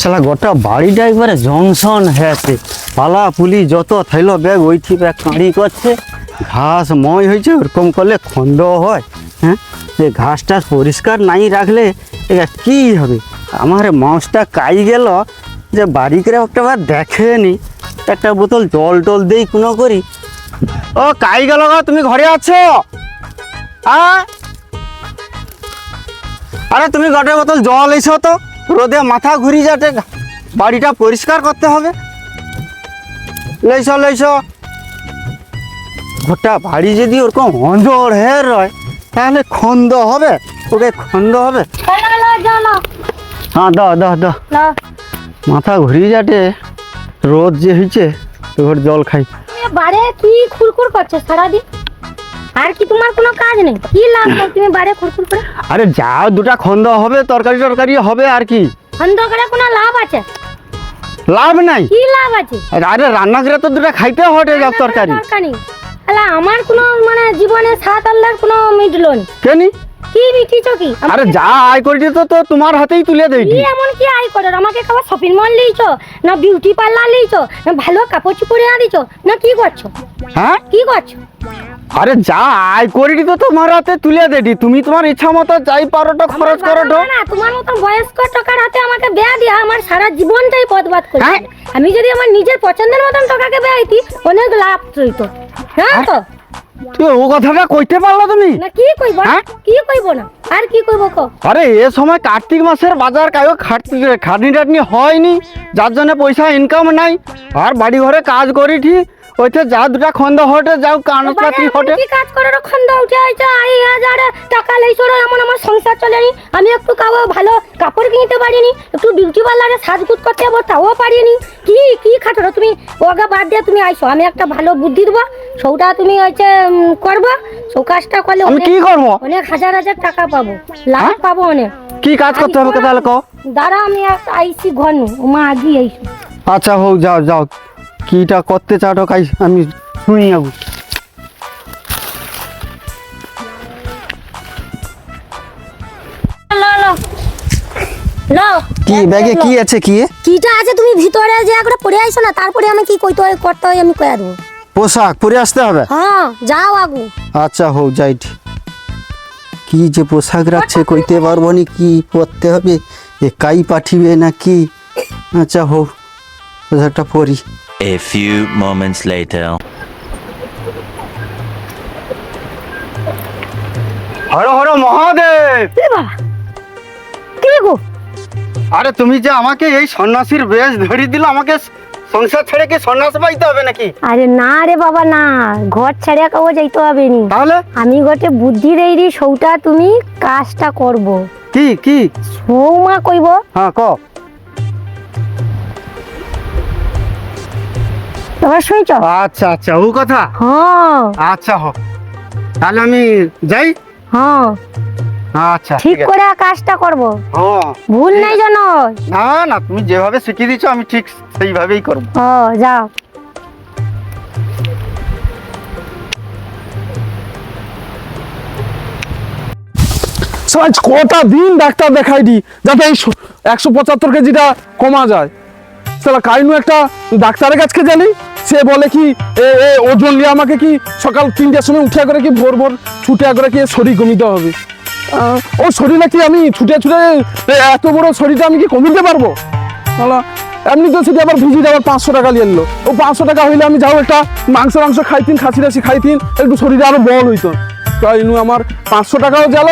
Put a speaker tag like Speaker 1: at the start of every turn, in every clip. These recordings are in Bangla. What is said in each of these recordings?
Speaker 1: শালা, গোটা বাড়িটা একবারে জংশন হয়েছে পালা, পুলি, যত থাইলো, ব্যাগ ওই ঠিক ব্যাগ, কাঁড়ি করছে। ঘাস ময় হয়েছে, ওরকম করলে খন্ড হয় হ্যাঁ? যে ঘাস টাস পরিষ্কার নাই রাখলে এটা কি হবে? আমার মাছটা কাই গেল, যে বাড়ি করে একটা বার দেখেনি। একটা বোতল জল টল দেই কোনো করি। ও, কাই গেল গো, তুমি ঘরে আছো? আরে, তুমি গোটা বোতল জল এসো তো। রোদে মাথা ঘুরি যাতে বাড়িটা পরিষ্কার করতে হবে। লেইস লেইস। গোটা বাড়ি যদি ওরকম অঞ্জর হয়ে রয় তাহলে খন্দ হবে ওকে খন্দ হবে। হ্যাঁ দাও দাও
Speaker 2: লা
Speaker 1: মাথা ঘুরি যাতে রোদ যে হয়েছে তোর জল খাই।
Speaker 2: বাড়ে কি খুরখুর করছ সারাদিন? আর কি তোমার কোনো কাজ নেই? কি লাভ তুমি বাড়ে খুরখুর করে?
Speaker 1: আরে যাও দুটা খন্দ হবে তরকারি টরকারি হবে আর কি।
Speaker 2: অন্ধকারে কোনো লাভ আছে?
Speaker 1: লাভ নাই।
Speaker 2: কি লাভ আছে?
Speaker 1: আরে রান্না করে তো দুটা খাইতে হবে যাও তরকারি।
Speaker 2: দরকার নেই। আলা আমার কোনো মানে জীবনে সাত আল্লাহর কোনো মিটলো নেই
Speaker 1: কেনি?
Speaker 2: কি মিটিছো কি
Speaker 1: আরে যা আয় করি তো তো তোমার হাতেই তুলে দেই
Speaker 2: কি এমন কি আয় করো? আমাকে খাবার শপিং মল লিয়েছো? না বিউটি পার্লার লিয়েছো? না ভালো কাপড় চুপড়ে আনিছো না কি করছ?
Speaker 1: হ্যাঁ?
Speaker 2: কি করছ?
Speaker 1: আরে যা আয় করি তো তোমার হাতে তুলে দেটি তুমি তোমার ইচ্ছা মতো যাই পারো তো খরচ করো তো
Speaker 2: না, তোমার মতন বয়স্ক টাকার হাতে আমাকে বেয়া দিয়া আমার সারা জীবনটাই বরবাদ করে
Speaker 1: হ্যাঁ?
Speaker 2: আমি যদি আমার নিজের পছন্দের মতন টাকাকে বেয়া দিতি অনেক লাভ হইতো হ্যাঁ তো?
Speaker 1: তুমি ও কথাটা কইতে পারল তুমি?
Speaker 2: না কি কইব?
Speaker 1: হ্যাঁ?
Speaker 2: কি কইব না? আর কি কইব কো?
Speaker 1: আরে এ সময় কার্তিক মাসের বাজার কায়ো খাটনি খাটনি টাটনি হয়নি যার জন্য পয়সা ইনকাম নাই আর বাড়ি ঘরে কাজ করি ওইতে যা দুটা খন্দ হটে যাও কানপাতি
Speaker 2: বাবা,
Speaker 1: হটে
Speaker 2: কি কাজ করে খন্দ? উঠে আইছে আই হাজার টাকা লইছো রে, এমন আমার সংসার চলে নি। আমি একটু কাবো ভালো কাপড় কিনতে পারিনি একটু বিউটি পার্লারে সাজগুজ করতে যাব তাও পারিনি। কি কি খাটো রে? তুমি? ওগা বাদ দিয়ে তুমি আইছো আমি একটা ভালো বুদ্ধি দেবো সৌটা তুমি হচ্ছে করব সৌ কাজটা করলে
Speaker 1: আমি কি করব?
Speaker 2: অনেক হাজার হাজার টাকা পাবো লাভ
Speaker 1: হ্যাঁ?
Speaker 2: পাবো অনেক।
Speaker 1: কি কাজ করতে হবে তাহলে কও।
Speaker 2: দাঁড়া আমি আইসি ঘর মা আগে আইসি।
Speaker 1: আচ্ছা হোক যাও যাও। কিটা করতে চাও কাই আমি শুনি যাব। কি ব্যাগে কি আছে কি?
Speaker 2: কিটা আছে তুমি ভিতরে যে একবার পড়ে আইছো না তারপরে আমি কি কইতে হয় করতে হয় আমি কয়া দেবো।
Speaker 1: পোশাক পরে আসতে হবে?
Speaker 2: হ্যাঁ যাও আগু।
Speaker 1: আচ্ছা হোক যাই। কি যে পোশাক রাখছে কইতে পারব নি কি পরতে হবে? একাই পাঠিবে না কি আচ্ছা হোক পোশাকটা পরি।
Speaker 3: A few moments later.
Speaker 1: Har Har Mahadev!
Speaker 2: কি বাবা কি গো?
Speaker 1: আরে তুমি যে আমাকে এই সন্ন্যাসীর বেশ ধরে দিল আমাকে সংসার ছেড়ে কি সন্ন্যাস পাইতে হবে নাকি?
Speaker 2: আরে না রে বাবা না। ঘর ছেড়ে কাউ যাইতে হবে নি।
Speaker 1: তাহলে?
Speaker 2: আমি গোটে বুদ্ধি দেই রি সৌটা তুমি কাজটা করব।
Speaker 1: কি কি?
Speaker 2: সৌমা কইব?
Speaker 1: হ্যাঁ ক।
Speaker 2: তোমার শুনছ
Speaker 1: আচ্ছা আচ্ছা ও কথা?
Speaker 2: হ্যাঁ।
Speaker 1: আচ্ছা হোক তাহলে আমি যাই?
Speaker 2: হ্যাঁ।
Speaker 1: আচ্ছা
Speaker 2: ঠিক। করে কাজটা করব।
Speaker 1: হ্যাঁ
Speaker 2: ভুল নাই জানো?
Speaker 1: না না তুমি যেভাবে শিখিয়ে দিছো আমি ঠিক সেইভাবেই করব।
Speaker 2: ও যাও।
Speaker 4: সমাজ কটা দিন ডাক্তার দেখাই দি যাতে এই একশো পঁচাত্তর কেজিটা কমা যায়। তাহলে কাইনু একটা ডাক্তারের কাছকে জানি। সে বলে কি, এ ওজন নিয়ে আমাকে কি সকাল তিনটার সময় উঠে করে কি ভোর ভোর ছুটে করে কি শরীর কমিতে হবে? ও শরীরে কি আমি ছুটে ছুটে এত বড় শরীরটা আমি কি কমিতে পারব? এমনি তো সেটা আবার ভিজিট আবার পাঁচশো টাকা নিয়ে এলো। ও পাঁচশো টাকা হইলে আমি যাও একটা মাংস মাংস খাইতিন খাসি টাসি খাইতিন একটু শরীরে আরও বল হইতো। তাইনু আমার পাঁচশো টাকাও গেল,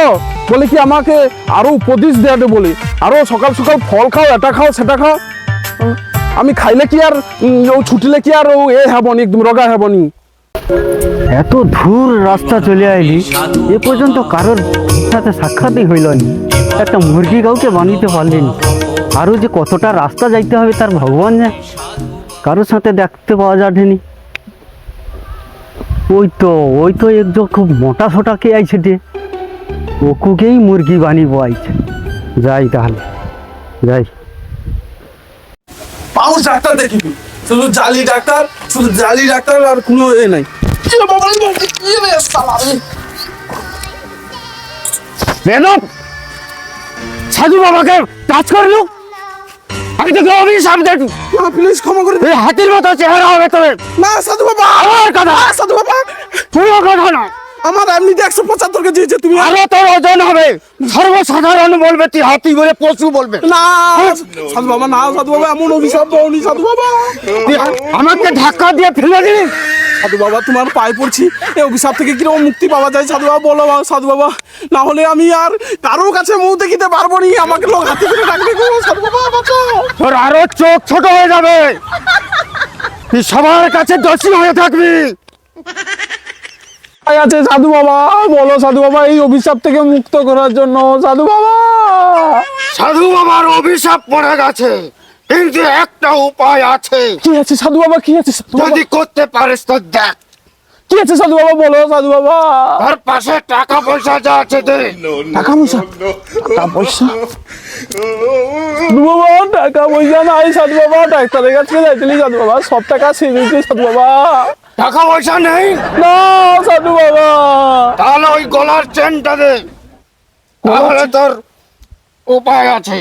Speaker 4: বলে কি আমাকে আরও উপদেশ দেওয়াতে বলে। আরও সকাল সকাল ফল খাও, এটা খাও, সেটা খাও। আমি খাইলে কি আর ও ছুটিলে কি আর ও এ হবনি, একদম রগা হবনি।
Speaker 1: এত দূর রাস্তা চলে আইলি, এ পর্যন্ত কারোর সাথে সাক্ষাৎই হইল একটা মুরগি কাউকে বানিতে পারলেন আরও যে কতটা রাস্তা যাইতে হবে তার ভগবান জানে। কারোর সাথে দেখতে পাওয়া যায়নি ওই তো ওই তো একজন খুব মোটা সোটা কে আইছে রে ওকুকেই মুরগি বানিব আইছে। যাই তাহলে, যাই।
Speaker 4: পাউস ডাক্তার দেখিবি শুধু জালি ডাক্তার শুধু জালি ডাক্তার আর কোনো এ নাই।
Speaker 1: সাধু বাবাকে টাচ করলু আমি তোকে অভিশাপ দেব
Speaker 4: প্লিজ ক্ষমা করে
Speaker 1: হাতির মতো চেহারা হবে তোর।
Speaker 4: না সাধু বাবা।
Speaker 1: আমার কথা।
Speaker 4: না, সাধু বাবা।
Speaker 1: কোনো কথা না।
Speaker 4: আমার এমনিতে একশো পঁচাত্তর কেজি হয়েছে তুমি
Speaker 1: আরও তোর ওজন হবে। সর্বসাধারণ বলবে তুই হাতি বলে পশু বলবে।
Speaker 4: না সাধু বাবা না সাধু বাবা এমন অভিশাপ দাওনি সাধু বাবা।
Speaker 1: আমাকে ধাক্কা দিয়ে ফেলে দিলি।
Speaker 4: সাধু বাবা তোমার পায়ে পড়ছি। এই অভিশাপ থেকে কীরকম মুক্তি পাওয়া যায় সাধু বাবা বলো বাবা, সাধু বাবা। না হলে আমি আর কারোর কাছে মুখ দেখিতে পারব নি আমাকে লোক হাতে করে ডাকবে সাধু বাবা
Speaker 1: তোর আরও চোখ ছোট হয়ে যাবে। তুই সবার কাছে দোষী হয়ে থাকবি।
Speaker 4: আছে সাধু বাবা বলো সাধু বাবা এই অভিশাপ থেকে মুক্ত করার জন্য সাধু বাবা।
Speaker 1: সাধু বাবার অভিশাপ পড়ে গেছে কিন্তু একটা উপায় আছে।
Speaker 4: কি আছে সাধু বাবা কি আছে
Speaker 1: যদি করতে পারিস তো দেখ।
Speaker 4: কি আছে সাধু বাবা বলো সাধু বাবা।
Speaker 1: তার পাশে টাকা পয়সা যা আছে দে।
Speaker 4: টাকা পয়সা টাকা পয়সা সাধু বাবা টাকা পয়সা নাই সাধু বাবা ডাক্তারের কাছে যাইছিলি সাধু বাবা সব টাকা সেরেছে সাধু বাবা।
Speaker 1: টাকা পয়সা নেই?
Speaker 4: না সাধু বাবা।
Speaker 1: তাহলে ওই গলার চেনটা দে। তাহলে তোর উপায় আছে।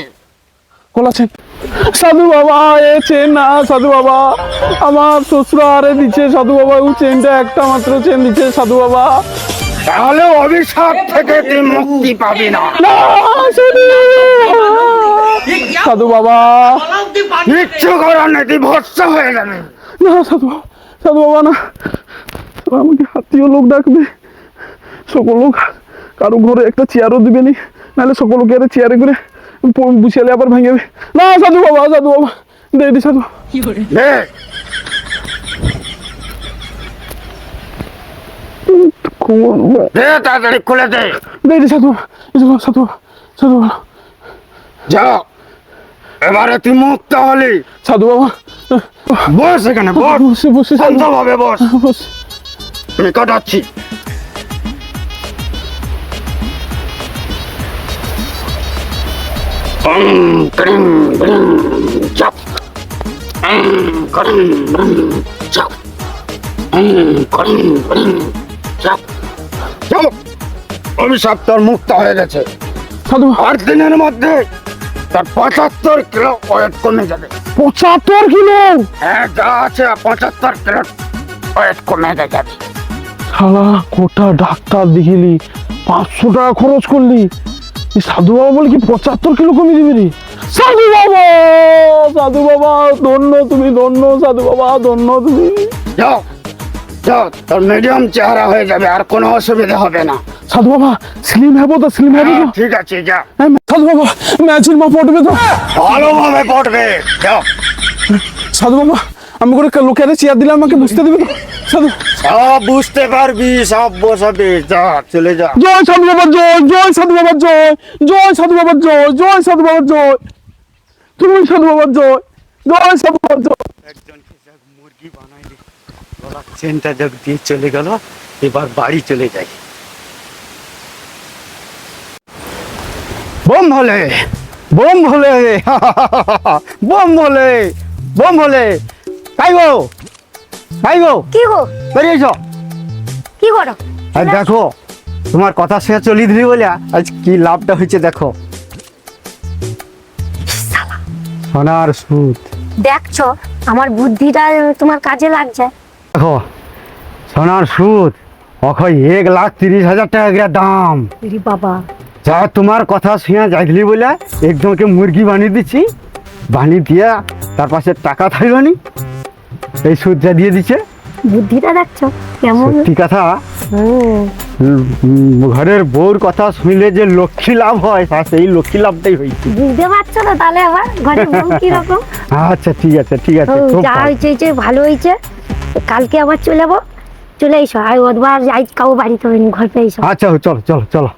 Speaker 4: বলেছেন সাধু বাবা এ চেন না সাধু বাবা। আমার শ্বশুর আরে দিচ্ছে সাধু বাবা ও চেনটা একটা মাত্র চেন দিচ্ছে সাধু বাবা।
Speaker 1: তাহলে অভিশাপ থেকে তুই মুক্তি পাবি না
Speaker 4: সাধু বাবা।
Speaker 1: কিচ্ছু করার নেই তুই ভরসা হয়ে যাবে।
Speaker 4: না সাধু বাবা। বাবা না। আমাকে হাতিও লোক ডাকবে। সকল লোক কারও ঘরে একটা চেয়ারও দিবে নি। নাহলে সকল লোকের চেয়ারে করে বুঝালে আবার ভেঙে না সাধু বাবা সাধু বাবা। দে দে। সাধু
Speaker 1: তাড়াতাড়ি খুলে দে।
Speaker 4: দে দে সাধু সাধু সাধু বাবা সাধু বাবা।
Speaker 1: যা এবারে তুই মুক্ত হলি।
Speaker 4: সাধু বাবা।
Speaker 1: বস এখানে বস।
Speaker 4: বসে বসে
Speaker 1: শান্তভাবে বস।
Speaker 4: বসে।
Speaker 1: আমি কাটাচ্ছি। অভিশাপ তোর মুক্ত হয়ে গেছে। আট দিনের মধ্যে তার পঁচাত্তর কিলো ওয়েট কমে যাবে।
Speaker 4: পঁচাত্তর কিলো?
Speaker 1: হ্যাঁ যা আছে পঁচাত্তর কিলো ওয়েট কমে যাবে।
Speaker 4: শালা কোটা ডাক্তার দেখিলি পাঁচশো টাকা খরচ করলি। এই সাধু বাবা বলে কি পঁচাত্তর কিলো কমিয়ে দিবি রে? সাধু বাবা সাধু বাবা ধন্য তুমি ধন্য সাধু বাবা ধন্য তুমি।
Speaker 1: যাও। যাও তোর মিডিয়াম চেহারা হয়ে যাবে আর কোনো অসুবিধা হবে না।
Speaker 4: সাধু বাবা স্লিম হব তো স্লিম হব তো
Speaker 1: ঠিক আছে যা।
Speaker 4: সাধু বাবা ম্যাচির মা পড়বে তো?
Speaker 1: ভালোভাবে পড়বে যাও
Speaker 4: সাধু বাবা আমি করে লোকের চেয়ার দিলে আমাকে বুঝতে দেবে তো? সাধু
Speaker 1: সব বুঝতে পারবি সব বসাবে যা চলে যা।
Speaker 4: জয় সাধু বাবা জয় জয় সাধু বাবা জয় জয় সাধু বাবা জয় জয় সাধু বাবা জয়। তুমি সাধু বাবা জয় জয় সাধু বাবা জয়।
Speaker 1: একজনকে যাক মুরগি বানাইলি। গলা চেনটা যাক দিয়ে চলে গেল এবার বাড়ি চলে যাই। বোম হলে বোম হলে বোম হলে বোম হলে। তাই গো? তাই গো?
Speaker 2: কি গো?
Speaker 1: বেরিয়েছ
Speaker 2: কি করো?
Speaker 1: আর দেখো তোমার কথা শুনে চলি দিলি বলে আজ কি লাভটা হয়েছে দেখো। সোনার সুদ
Speaker 2: দেখছ আমার বুদ্ধিটা তোমার কাজে লাগছে।
Speaker 1: দেখো সোনার সুদ এক লাখ তিরিশ হাজার টাকা দাম।
Speaker 2: বাবা।
Speaker 1: যা তোমার কথা শুনে যাইলি বলে একজনকে মুরগি বানিয়ে দিচ্ছি। বানিয়ে দিয়া তার পাশে টাকা থাকল নি। এই সুদটা দিয়ে দিচ্ছে।
Speaker 2: বুদ্ধিটা দেখছ? কেমন?
Speaker 1: সত্যি কথা।
Speaker 2: হুম।
Speaker 1: উম, ঘরের বউর কথা শুনলে যে লক্ষ্মী লাভ হয় তা সেই লক্ষ্মী লাভটাই হয়েছে।
Speaker 2: বুঝতে পারছ না তাহলে আবার? ঘরে বউ কীরকম?
Speaker 1: আচ্ছা ঠিক আছে ঠিক আছে খুব
Speaker 2: যা
Speaker 1: ভালো।
Speaker 2: হয়েছে হয়েছে ভালো হয়েছে। কালকে আবার চলে যাব। চলে এসো আর ওবার আজ কাউ বাড়িতে হবে না, ঘর পেয়ে এসো।
Speaker 1: আচ্ছা চলো চলো চলো।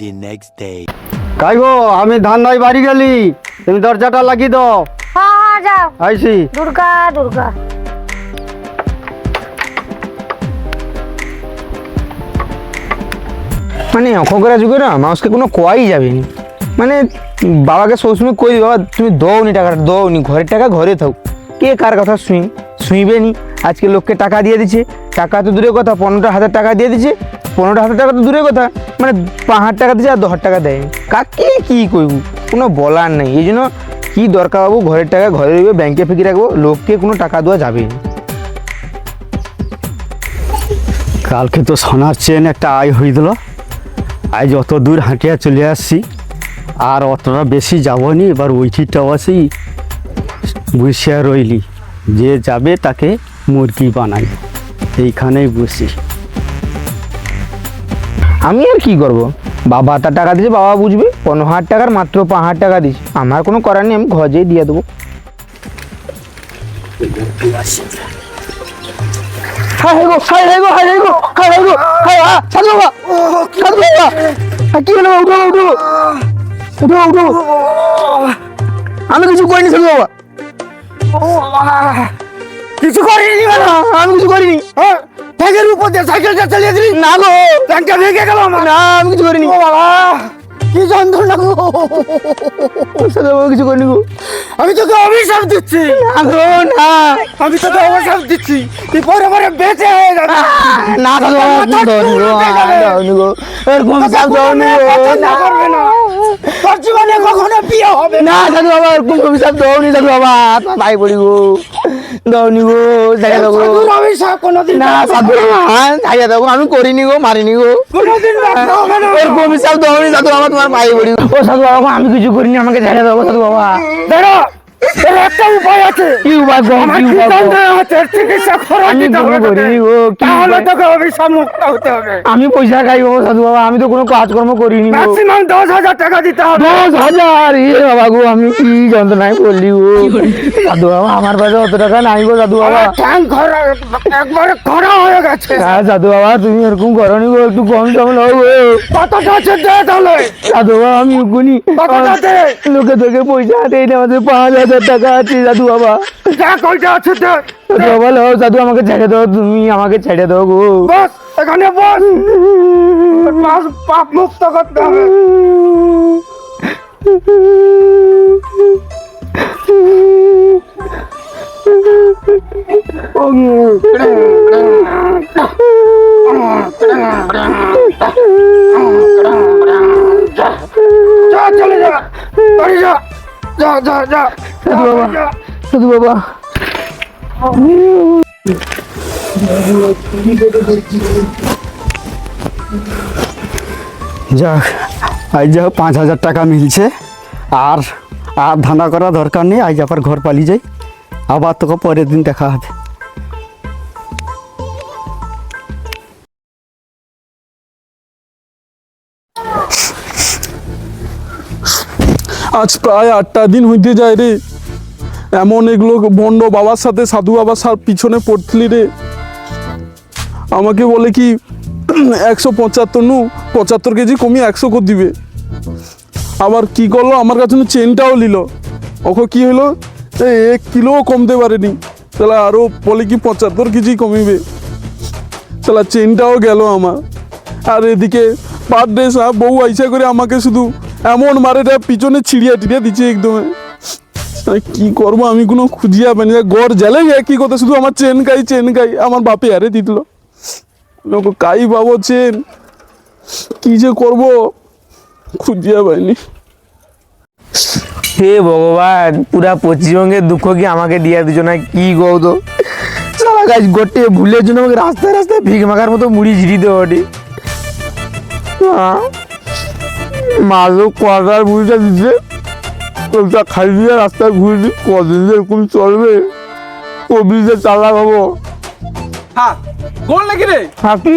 Speaker 3: The next day.
Speaker 1: কাই গো আমি ধান নাই বাড়ি গেলি। তুমি দরজাটা লাগিয়ে দাও।
Speaker 2: হ্যাঁ হ্যাঁ যাও।
Speaker 1: আইসি
Speaker 2: দুর্গা দুর্গা।
Speaker 5: মানে অখগরা যুগে না মানুষকে কোনো কোয়াই যাবে নি মানে বাবাকে সবসময় কই বাবা, তুমি দৌনি টাকাটা, দৌনি, ঘরের টাকা ঘরে থাও কে কার কথা শুই শুইবে নি? আজকে লোককে টাকা দিয়ে দিচ্ছে টাকা তো দূরের কথা পনেরোটা হাজার টাকা দিয়ে দিচ্ছে পনেরোটা হাজার টাকা তো দূরের কথা মানে পাঁচ হাজার টাকা দিচ্ছে আর দশ টাকা দেয়নি। কাকে কি করব কোনো বলার নেই, এই জন্য কী দরকার বাবু? ঘরের টাকা ঘরে রইবে ব্যাংকে ফেঁকে রাখব, লোককে কোনো টাকা দেওয়া যাবে না।
Speaker 1: কালকে তো সোনার চেন একটা আয় হয়ে দিল আজ অত দূর হাঁটিয়া চলে আসছি আর অতটা বেশি যাব নি এবার ওইটিটা বসেই বসিয়া রইলি। যে যাবে তাকে মুরগি বানাই, এইখানেই বসি।
Speaker 5: আমি আর কি করব? বাবা তার টাকা দিয়েছে, বাবা বুঝবে। পনেরো হাজার টাকার মাত্র পাঁচ হাজার টাকা দিচ্ছে আমার কোনো করার নেই, আমি ঘর দিয়ে দেবো। কি হলো? উঠো উঠো। উঠো উঠো। আমি কিছু করিনি সাধু বাবা। কিছু করিনি আমি কিছু করিনি। ট্যাঙ্কের উপর দিয়ে সাইকেলটা চালিয়ে দিলি? না গো। ট্যাঙ্কটা ভেঙে গেল আমার। না আমি কিছু করিনি। ও বাবা কি যন্ত্রণা গো। সাধু বাবা কিছু করিনি গো। আমি তোকে অভিশাপ দিচ্ছি। না গো না। আমি তোকে অভিশাপ দিচ্ছি। তুই পরে পরে বেঁচে হয়ে যাবে। না বাবা দাওনি গো। দাওনি গো এরকম অভিশাপ দাওনি গো না করবে না তোর জীবনে কখনো বিয়ে হবে না। সাধু বাবা এরকম অভিশাপ দাওনি সাধু বাবা তোমার ভাই পড়ি গো। দাওনি গো দেখা দেবো। অভিশাপ কোনোদিন না সাধু দেখা দেবো আমি করিনি গো মারিনি গো। কোনোদিন এরকম অভিশাপ দাওনি সাধু বাবা তোমার ভাই পড়ি গো। ও সাধু বাবা আমি কিছু করিনি আমাকে ছেড়ে দেবো সাধু বাবা।
Speaker 6: দাঁড়া এর একটা উপায় আছে।
Speaker 5: কি উপায় গো
Speaker 6: আমার
Speaker 5: কি
Speaker 6: কি
Speaker 5: উপায় গো?
Speaker 6: যন্ত্রণা হচ্ছে চিকিৎসা খরচ
Speaker 5: আমি
Speaker 6: দিতে হবে তোকে।
Speaker 5: করিনি কি
Speaker 6: তাহলে তোকে অভিশাপ মুক্ত হতে হবে।
Speaker 5: আমি পয়সা খাই গো সাধু বাবা আমি তো কোনো কাজকর্ম করিনি
Speaker 6: ম্যাক্সিমাম দশ হাজার টাকা দিতে হবে।
Speaker 5: দশ হাজার? এ বাবা গো আমি কি যন্ত্রণায় পড়লি গো সাধু বাবা আমার কাছে অত টাকা নাই গো সাধু বাবা।
Speaker 6: ঠ্যাং খরা একবারে খরা হয়ে গেছে।
Speaker 5: হ্যাঁ সাধু বাবা তুমি এরকম করনি গো একটু কম সম নাও গো।
Speaker 6: কতটা আছে দে তাহলে?
Speaker 5: সাধু বাবা আমি গুনি
Speaker 6: কতটা দে
Speaker 5: লোকে তোকে পয়সা দেয় না আমাদের পাঁচ হাজার টাকা আছে সাধু বাবা
Speaker 6: যা কয়টা আছে দে
Speaker 5: সাধু বাবা লো সাধু আমাকে ছেড়ে দাও তুমি আমাকে ছেড়ে দাও গো
Speaker 6: বস এখানে বস পাপ পাপ মুক্ত করতে হবে যা চলে যা বাড়ি যা যা যা যা।
Speaker 5: সাধু বাবা সাধু বাবা।
Speaker 1: যাক আজ যা হোক পাঁচ হাজার টাকা মিলছে। আর আর ধান্দা করা দরকার নেই আজ আবার ঘর পালিয়ে যাই। আবার তোকে পরের দিন দেখা হবে।
Speaker 4: আজ প্রায় আটটা দিন হইতে যায় রে। এমন এগুলো বন্ড বাবার সাথে সাধু বাবার পিছনে পড়তলি রে। আমাকে বলে কি, একশো পঁচাত্তর নু, পঁচাত্তর কেজি কমিয়ে একশো করে দিবে। আবার কি করল, আমার কাছে চেনটাও নিল। ওকে কি হলো এক কিলোও কমতে পারেনি। তাহলে আরও বলে কি পঁচাত্তর কেজি কমিবে। তাহলে চেনটাও গেল আমার। আর এদিকে পার ডে বউ আইসা করে আমাকে শুধু এমন মারেটা পিছনে ছিড়িয়া টিড়িয়া দিচ্ছে একদম। কি করব, আমি কোনো খুঁজিয়া পাইনি গড় জেলে একই কথা, শুধু আমার চেন গাই চেন গাই আমার বাপে আরে দিতল। লোক কাই পাবো চেন? কি যে করব, খুঁজিয়া পাইনি।
Speaker 5: হে ভগবান, পুরা পশ্চিমবঙ্গের দুঃখ কি আমাকে দিয়ে দিচ্ছ না? কি গো তো? সারা গাছ গোটে ভুলের জন্য আমাকে রাস্তায় রাস্তায় ভিক মাখার মতো মুড়ি ঝিরি দেওয়া ওটি মাঝে কটার মুড়িটা দিচ্ছে। ওটা খাই দিয়ে রাস্তায় ঘুরে দিই কদিন এরকম চলবে কবি যে চালা পাবো
Speaker 4: হ্যাঁ কোন নাকি রে?
Speaker 5: হ্যাঁ কি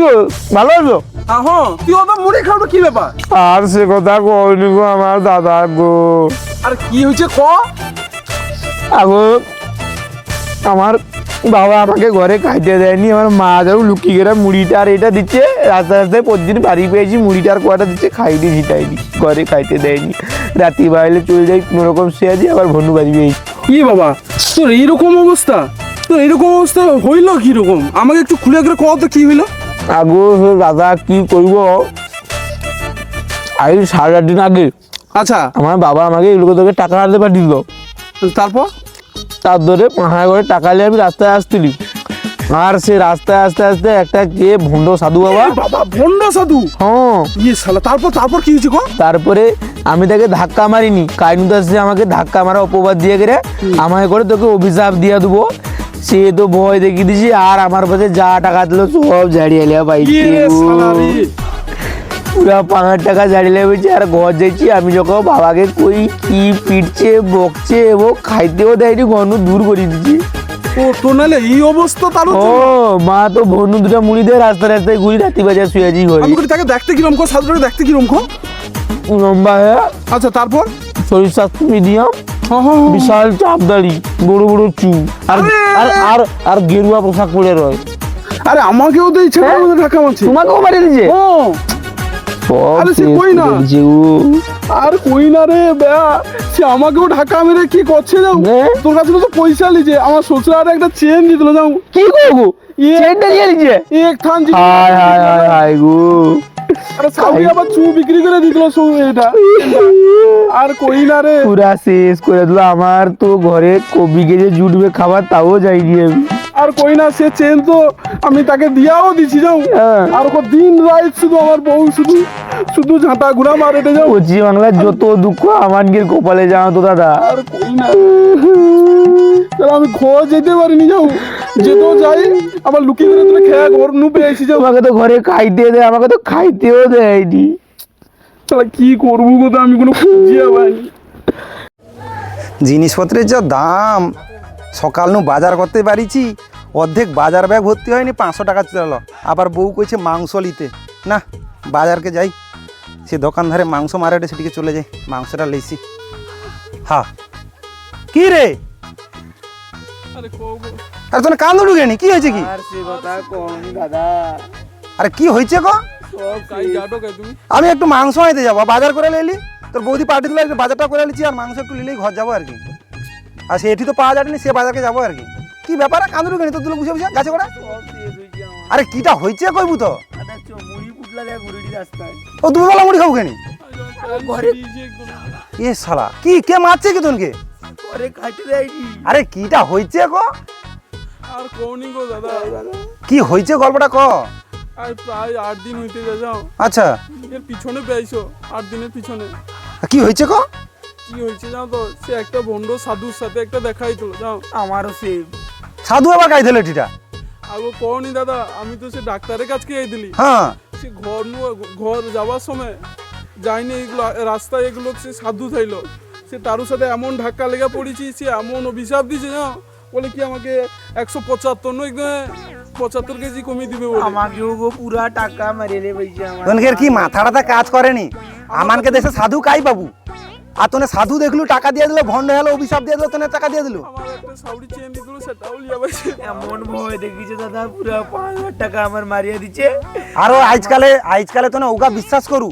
Speaker 5: ভালো আছো?
Speaker 4: হ্যাঁ তুই অত মুড়ি খাও কি ব্যাপার?
Speaker 5: আর সে কথা কইনি গো আমার দাদা গো।
Speaker 4: আর কি হয়েছে ক?
Speaker 5: আগো আমার বাবা আমাকে ঘরে খাইতে দেয়নি আমার মা যাও লুকিয়ে গেলে মুড়িটা আর এটা দিচ্ছে রাস্তায় রাস্তায় প্রতিদিন বাড়ি পেয়েছি মুড়িটা আর কয়টা দিচ্ছে খাইনি ঝিটাইনি ঘরে খাইতে দেয়নি। রাত্রি বাইরে চলে যাই কোনো রকম সে আছি আবার ভন্ডু বাড়ি পেয়েছি
Speaker 4: কি বাবা তোর এইরকম অবস্থা? তোর এইরকম অবস্থা হইল কি রকম আমাকে একটু খুলে করে কত কি হইল?
Speaker 5: আগো দাদা কি করব? আজ সাড়ে আট দিন আগে
Speaker 4: আচ্ছা।
Speaker 5: আমার বাবা আমাকে এগুলো তোকে টাকা আনতে পাঠিয়ে দিল।
Speaker 4: তারপর?
Speaker 5: তার ধরে পাহাড় করে টাকা নিয়ে আমি রাস্তায় আসছিলি। আর সে রাস্তায় আস্তে আস্তে একটা কে ভণ্ড সাধু বাবা।
Speaker 7: বাবা ভন্ড সাধু?
Speaker 5: হ্যাঁ।
Speaker 7: ইয়ে শালা তারপর তারপর কি হয়েছে গো?
Speaker 5: তারপরে আমি তাকে ধাক্কা মারিনি। কাইনুদাস সে আমাকে ধাক্কা মারা অপবাদ দিয়ে গেলে আমাকে করে তোকে অভিশাপ দিয়ে দেবো। সে তো ভয় দেখিয়ে দিছি আর আমার পাশে যা টাকা দিল সব ঝাড়িয়ে লিয়া পাইছি
Speaker 7: ইয়ে
Speaker 5: পুরা পাঁচ টাকা ঝাড়িয়ে বলছি আর ঘর যাইছি আমি যখন বাবাকে কই কি পিটছে বকছে এবং খাইতেও দেয়নি ঘনু দূর করে দিচ্ছি
Speaker 7: ও তো নালে এই অবস্থা তার
Speaker 5: ও মা তো ভনু দুটা মুড়ি দিয়ে রাস্তায় রাস্তায় ঘুরি রাত্রি বাজার শুয়েছি ঘরে।
Speaker 7: আমি তাকে দেখতে কিরম কো? সাধুটাকে দেখতে কিরম কো?
Speaker 5: লম্বা হ্যাঁ।
Speaker 7: আচ্ছা তারপর?
Speaker 5: শরীর স্বাস্থ্য মিডিয়াম
Speaker 7: হ্যাঁ, হ্যাঁ।
Speaker 5: বিশাল বড় বড় চু আর আর! আর গেরুয়া পোশাক পরে রয়।
Speaker 7: আরে আমাকেও তো এই ঢাকা মারছে
Speaker 5: তোমাকেও মারি দিয়েছে
Speaker 7: ও। আরে সে কই না? আর কই না রে ব্যা সে আমাকেও ঢাকা মেরে কি করছে যাও? তোর কাছে তো পয়সা লিজে? আমার শ্বশুর আর একটা চেন দিছিল যাও
Speaker 5: কি করব? চেনটা
Speaker 7: এক থান
Speaker 5: গো।
Speaker 7: সাউরি আবার চু বিক্রি করে সু এটা। আর কই না রে।
Speaker 5: পুরা শেষ করে দিল। আমার তো ঘরে কবি যে জুটবে খাবার তাও যাইনি আমি।
Speaker 7: আর কই না সে চেন তো আমি তাকে দিয়াও দিছি যাও।
Speaker 5: হ্যাঁ।
Speaker 7: আর দিন রাত শুধু আমার বউ শুধু শুধু ঝাঁটা ঘুরা মারেটে যাও।
Speaker 5: পশ্চিম বাংলার যত দুঃখ আমার গিয়ে কপালে জানো তো দাদা।
Speaker 7: আর কই না। তাহলে আমি খোয়া যেতে পারিনি যাও। যেতেও যাই আবার লুকিয়ে করে তুমি খেয়া ঘর নু পেয়েছি যাও।
Speaker 5: তোমাকে তো ঘরে খাইতে দেয় আমাকে তো খাইতেও দেয়নি।
Speaker 7: তাহলে কি করব কোথাও আমি কোনো খুঁজিয়ে পাইনি।
Speaker 8: জিনিসপত্রের যা দাম সকাল নু বাজার করতে পারিছি অর্ধেক বাজার ব্যাগ ভর্তি হয়নি পাঁচশো টাকা চলো আবার বউ কইছে মাংস লিতে না বাজারকে যাই। সে দোকানধারে মাংস মারাটে সেটিকে চলে যাই মাংসটা লেছি। হা। কি রে? আরে তোর কান্দু ঢুকেনি কি হয়েছে কি?
Speaker 5: আর
Speaker 8: কি হয়েছে গো? আমি একটু মাংস আনতে যাব বাজার করে নিলি। তোর বৌদি পার্টি দিলে একটু বাজারটা করে নিচ্ছি আর মাংস একটু নিলেই ঘর যাব আর কি। আর সে এটি তো পাওয়া যায়নি সে বাজারকে যাব আর কি। কি ব্যাপার? কান্দু কেন তোর তুলে বুঝে বুঝে গাছে করে? আরে কিটা হয়েছে কইবু তো?
Speaker 5: রাস্তায়।
Speaker 8: ও দুবেলা মুড়ি খাব কেন?
Speaker 5: ঘরে
Speaker 8: এ শালা কি কে মারছে কি তোনকে?
Speaker 5: ঘরে খাইতে দেয়নি।
Speaker 8: আরে কিটা হয়েছে গো
Speaker 4: আর কৌনি গো দাদা।
Speaker 8: কি হয়েছে গল্পটা ক?
Speaker 4: আর প্রায় আট দিন হইতে যাও।
Speaker 8: আচ্ছা।
Speaker 4: এর পিছনে পেয়েছ আট দিনের পিছনে।
Speaker 8: কি হয়েছে গো
Speaker 4: কি হয়েছে জানো তো সে একটা ভণ্ড সাধুর সাথে একটা যাও।
Speaker 5: আমারও সেম
Speaker 8: সাধু আবার দিল
Speaker 4: আগো দাদা আমি তো সে ডাক্তারের কাছে এই দিলি।
Speaker 8: হ্যাঁ।
Speaker 4: সে ঘর নু ঘর যাওয়ার সময় যাইনি এগুলো রাস্তায় এগুলো সে সাধু থাইলো। সে তার সাথে এমন ধাক্কা লেগে পড়েছি সে এমন অভিশাপ দিছে না বলে কি আমাকে একশো পঁচাত্তর নয় পঁচাত্তর কেজি কমিয়ে দিবে বলে।
Speaker 5: আমাকে গো পুরা টাকা মারিয়ে আমার।
Speaker 8: তোনকে কি মাথাটা কাজ করেনি। আমাকে দেশে সাধু কাই পাবু? আর তোনে সাধু দেখলু টাকা দিয়ে দিল ভন্ড হলো অভিশাপ দিয়ে দিল তোনে টাকা দিয়ে দিল।
Speaker 4: আমার একটা সাউরি চেন দিছিল সেটাও লিয়া
Speaker 5: এমন ভয় দেখিছে দাদা পুরা টাকা আমার মারিয়ে দিচ্ছে
Speaker 8: আরও আজকালে আজকালে তোনে ওগা বিশ্বাস করু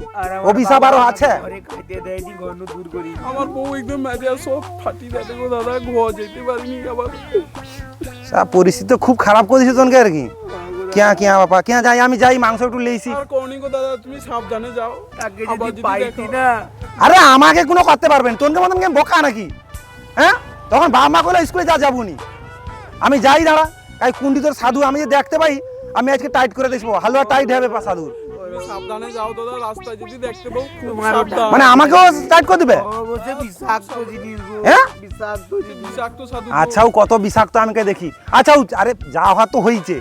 Speaker 8: অভিশাপ
Speaker 5: আরও
Speaker 8: আছে।
Speaker 5: ঘরে খাইতে দেয়নি ঘর দূর করি
Speaker 4: আমার বউ একদম ম্যারিয়া সব ফাটি দেয় গো দাদা ঘর যেতে পারিনি আবার।
Speaker 8: পরিস্থিতি তো খুব খারাপ করে দিছে তোনকে আর কি। কিয়া কিয়া বাপা কিয়া যাই আমি যাই মাংস একটু লেইছি।
Speaker 4: আর দাদা তুমি সাবধানে যাও। আবার
Speaker 5: যদি পাইতি না
Speaker 8: আরে আমাকে কোনো করতে পারবেন? তোনকে মতন কি আমি বোকা নাকি? হ্যাঁ? তখন বাবা মা কইলো স্কুলে যা যাবুনি আমি যাই দাঁড়া। তাই কুন্ডি তোর সাধু আমি যে দেখতে পাই আমি আজকে টাইট করে দেখব হালুয়া টাইট হবে পা সাধুর।
Speaker 4: সাবধানে যাও দাদা রাস্তায় যদি দেখতে পাও
Speaker 8: মানে আমাকেও টাইট করে দিবে?
Speaker 5: বিষাক্ত জিনিস
Speaker 8: হ্যাঁ?
Speaker 5: বিষাক্ত
Speaker 4: বিষাক্ত সাধু।
Speaker 8: আচ্ছা ও কত বিষাক্ত আমাকে দেখি? আচ্ছা ও আরে যা হওয়ার তো হয়েছে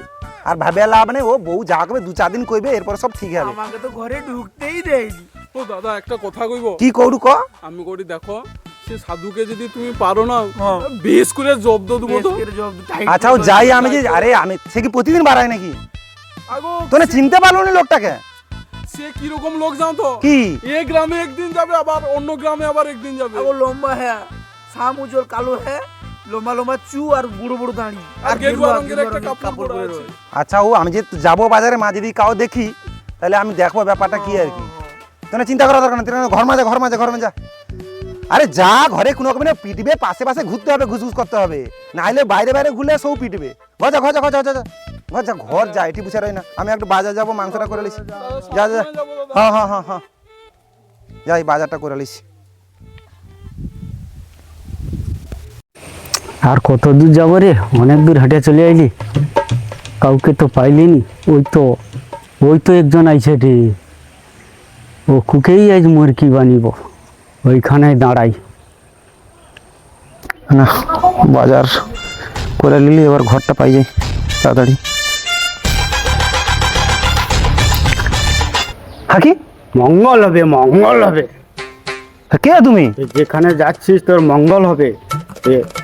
Speaker 8: আর ভাবে লাভ নেই ও বউ যা করবে দু চার দিন কইবে এরপর সব ঠিক হবে।
Speaker 5: আমাকে তো ঘরে ঢুকতেই দেয়নি।
Speaker 4: ও দাদা একটা কথা কইব?
Speaker 8: কি করু ক?
Speaker 4: আমি করি দেখো সে সাধুকে যদি তুমি পারো না
Speaker 5: হ্যাঁ।
Speaker 4: বেশ করে জব্দ দেবো তো।
Speaker 8: আচ্ছা ও যাই আমি যে আরে আমি সে কি প্রতিদিন বাড়ায় নাকি?
Speaker 4: আগো
Speaker 8: তোনে চিনতে পারল না লোকটাকে?
Speaker 4: সে কি রকম লোক জানো তো?
Speaker 8: কি?
Speaker 4: এ গ্রামে একদিন যাবে আবার অন্য গ্রামে আবার একদিন যাবে।
Speaker 5: ও লম্বা হ্যাঁ সাম উজ্জ্বল কালো হ্যাঁ। লম্বা লম্বা চু আর বুড়ো বুড়ো দাঁড়ি।
Speaker 4: আর গেরুয়া রঙের একটা কাপড় পরে আছে
Speaker 5: রয়।
Speaker 8: আচ্ছা ও আমি যে যাব বাজারে মা যদি কাউ দেখি তাহলে আমি দেখব ব্যাপারটা কি আর কি। তোনে চিন্তা করা দরকার না তুই ঘর মাঝে ঘর মাঝে ঘর মাঝে আরে যা ঘরে কোনো রকমের পিটবে পাশে পাশে ঘুরতে হবে ঘুষ ঘুষ করতে হবে। নাহলে বাইরে বাইরে ঘুরলে সব পিটবে। ঘর যা ঘর যা ঘর যা ঘর যা, এটি বুঝে রই না আমি একটু বাজার যাব মাংসটা করে লিছি যা যা। হ্যাঁ হ্যাঁ হ্যাঁ হ্যাঁ। যাই বাজারটা করে লিছি
Speaker 1: আর কত দূর যাব রে? অনেক দূর হেঁটে চলে আইলি। কাউকে তো পাইলি নি ওই তো ওই তো একজন আইছে রে। ও কুকেই আজ মুরগি বানিব? ওইখানে দাঁড়াই।
Speaker 8: না, বাজার করে নিলি, এবার ঘরটা পাই যাই, তাড়াতাড়ি। হাকি
Speaker 1: মঙ্গল হবে মঙ্গল হবে।
Speaker 8: কে তুমি?
Speaker 1: যেখানে যাচ্ছিস তোর মঙ্গল হবে।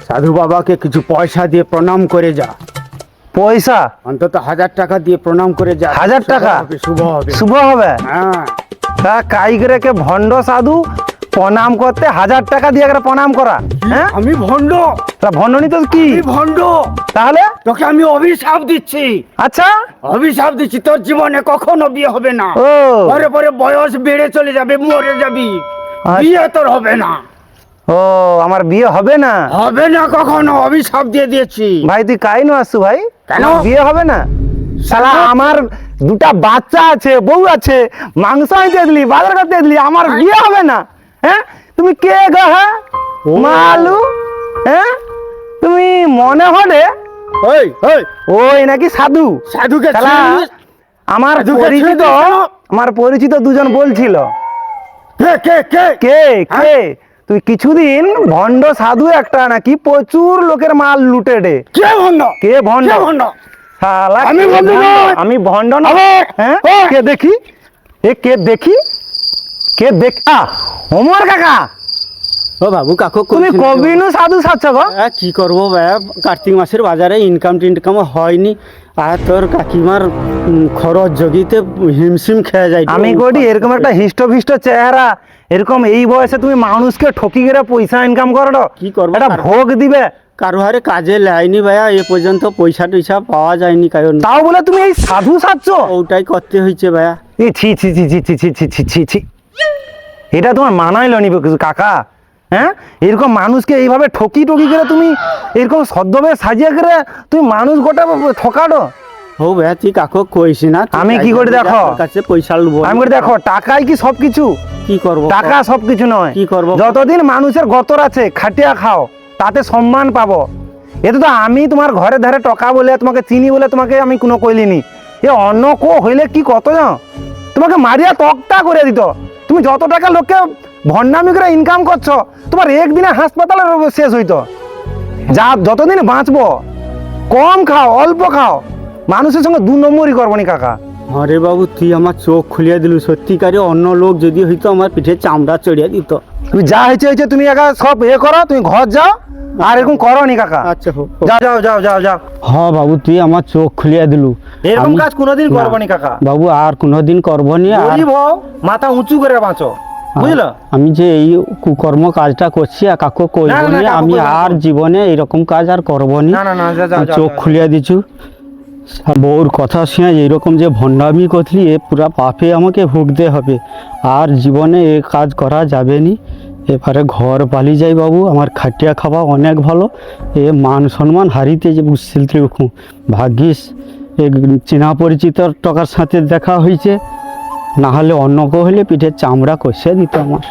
Speaker 1: সাধু বাবাকে কিছু পয়সা দিয়ে প্রণাম করে যা।
Speaker 8: পয়সা?
Speaker 1: অন্তত হাজার টাকা দিয়ে প্রণাম করে যা।
Speaker 8: হাজার টাকা?
Speaker 1: শুভ হবে।
Speaker 8: শুভ হবে?
Speaker 1: হ্যাঁ।
Speaker 8: তা কাইগরেকে ভণ্ড সাধু প্রণাম করতে হাজার টাকা দিয়ে করে প্রণাম করা হ্যাঁ?
Speaker 1: আমি ভণ্ড।
Speaker 8: তা ভণ্ডনি তো কি?
Speaker 1: আমি ভণ্ড।
Speaker 8: তাহলে?
Speaker 1: তোকে আমি অভিশাপ দিচ্ছি।
Speaker 8: আচ্ছা।
Speaker 1: অভিশাপ দিচ্ছি তোর জীবনে কখনো বিয়ে হবে না।
Speaker 8: ও।
Speaker 1: পরে পরে বয়স বেড়ে চলে যাবে মরে যাবি।
Speaker 8: আচ্ছা।
Speaker 1: বিয়ে তোর হবে না।
Speaker 8: ও আমার বিয়ে হবে না?
Speaker 1: হবে না কখনো অভিশাপ দিয়ে দিয়েছি।
Speaker 8: ভাই তুই কাইনু আসছু ভাই?
Speaker 1: কেন?
Speaker 8: বিয়ে হবে না? শালা আমার দুটা বাচ্চা আছে বউ আছে মাংস আনতে দিলি বাজার করতে দিলি আমার বিয়ে হবে না? হ্যাঁ? তুমি কে গো হ্যাঁ? মালু হ্যাঁ? তুমি মনে হলে
Speaker 1: ওই ওই।
Speaker 8: ওই নাকি সাধু?
Speaker 1: সাধুকে
Speaker 8: শালা আমার পরিচিত আমার পরিচিত দুজন বলছিল।
Speaker 1: কে কে কে?
Speaker 8: কে
Speaker 1: হ্যাঁ?
Speaker 8: কে? তুই কিছুদিন ভণ্ড সাধু একটা নাকি প্রচুর লোকের মাল লুটে ডে
Speaker 1: কে ভণ্ড?
Speaker 8: কে ভণ্ড?
Speaker 1: কে ভণ্ড?
Speaker 8: শালা
Speaker 1: আমি ভণ্ড?
Speaker 8: আমি ভণ্ড না? হ্যাঁ? কে দেখি? এ কে দেখি? কে দেখা? অমর কাকা।
Speaker 1: ও বাবু কাকু
Speaker 8: তুমি কবিনু সাধু সাচ্ছ গো।
Speaker 1: হ্যাঁ কি করব কার্তিক মাসের বাজারে ইনকাম টিনকাম হয়নি। আর তোর কাকিমার খরচ জগিতে হিমশিম খেয়ে যায়।
Speaker 8: আমি করি এরকম একটা হিষ্ট চেহারা এরকম এই বয়সে তুমি মানুষকে ঠকি গেলে পয়সা ইনকাম করো।
Speaker 1: কি করব?
Speaker 8: একটা ভোগ দিবে।
Speaker 1: কারও হারে কাজে লাইনি ভাইয়া এ পর্যন্ত পয়সা টয়সা পাওয়া যায়নি কারণ।
Speaker 8: তাও বলে তুমি এই সাধু সাচ্ছ
Speaker 1: ওটাই করতে হয়েছে ভাইয়া।
Speaker 8: ছি ছি ছি ছি ছি ছি ছি ছি ছি। এটা তোমার মানাইল নি কিছু কাকা? হ্যাঁ? এরকম মানুষকে এইভাবে ঠকি টকি করে তুমি এরকম সদ্যবে সাজিয়ে করে তুমি মানুষ গোটা ঠকাটো
Speaker 1: ও ভাইয়া তুই কাকু কইস না
Speaker 8: আমি কি করে দেখো?
Speaker 1: কাছে পয়সা লুবো।
Speaker 8: আমি করে দেখো টাকাই কি সব কিছু
Speaker 1: কি করব?
Speaker 8: টাকা সব কিছু নয়।
Speaker 1: কি করব?
Speaker 8: যতদিন মানুষের গতর আছে খাটিয়া খাও তাতে সম্মান পাবো। এতে তো আমি তোমার ঘরে ধারে টাকা বলে তোমাকে চিনি বলে তোমাকে আমি কোনো কইলিনি। এ অন্য কো হইলে কি কত জানো? তোমাকে মারিয়া তক্তা করে দিত। তুমি যত টাকা লোককে ভণ্ডামি করে ইনকাম করছ তোমার একদিনে হাসপাতালে শেষ হইতো। যা যতদিন বাঁচবো কম খাও অল্প খাও মানুষের সঙ্গে দু নম্বরই করব নি কাকা।
Speaker 1: আরে বাবু তুই আমার চোখ খুলিয়ে দিলু সত্যিকারে অন্য লোক যদি হইতো আমার পিঠে চামড়া চড়িয়ে দিত।
Speaker 8: তুমি যা হয়েছে হয়েছে তুমি একা সব এ করো তুমি ঘর যাও আর এরকম করো নি কাকা।
Speaker 1: আচ্ছা
Speaker 8: যাও যাও যাও যাও যাও।
Speaker 1: হ বাবু তুই আমার চোখ খুলিয়ে দিলু।
Speaker 8: এরকম কাজ কোনোদিন। করব নি কাকা।
Speaker 1: বাবু আর কোনোদিন করব নি আর
Speaker 8: মাথা উঁচু করে বাঁচো। বুঝলো?
Speaker 1: আমি যে এই কুকর্ম কাজটা করছি আর কাকু করব আমি আর জীবনে এরকম কাজ আর করব না। চোখ। খুলিয়ে দিছু বউর কথা শুনে এইরকম যে ভণ্ডামি করলি এ পুরা পাপে আমাকে ভুগতে হবে। আর জীবনে এ কাজ করা যাবে নি। এবারে ঘর পালি যাই বাবু আমার খাটিয়া খাওয়া অনেক ভালো। এ মান সম্মান হারিতে যে বুঝছিল ভাগ্যিস এ চেনা পরিচিত টকার সাথে দেখা হয়েছে না হলে অন্য কেউ হলে পিঠের চামড়া কষে দিত আমার।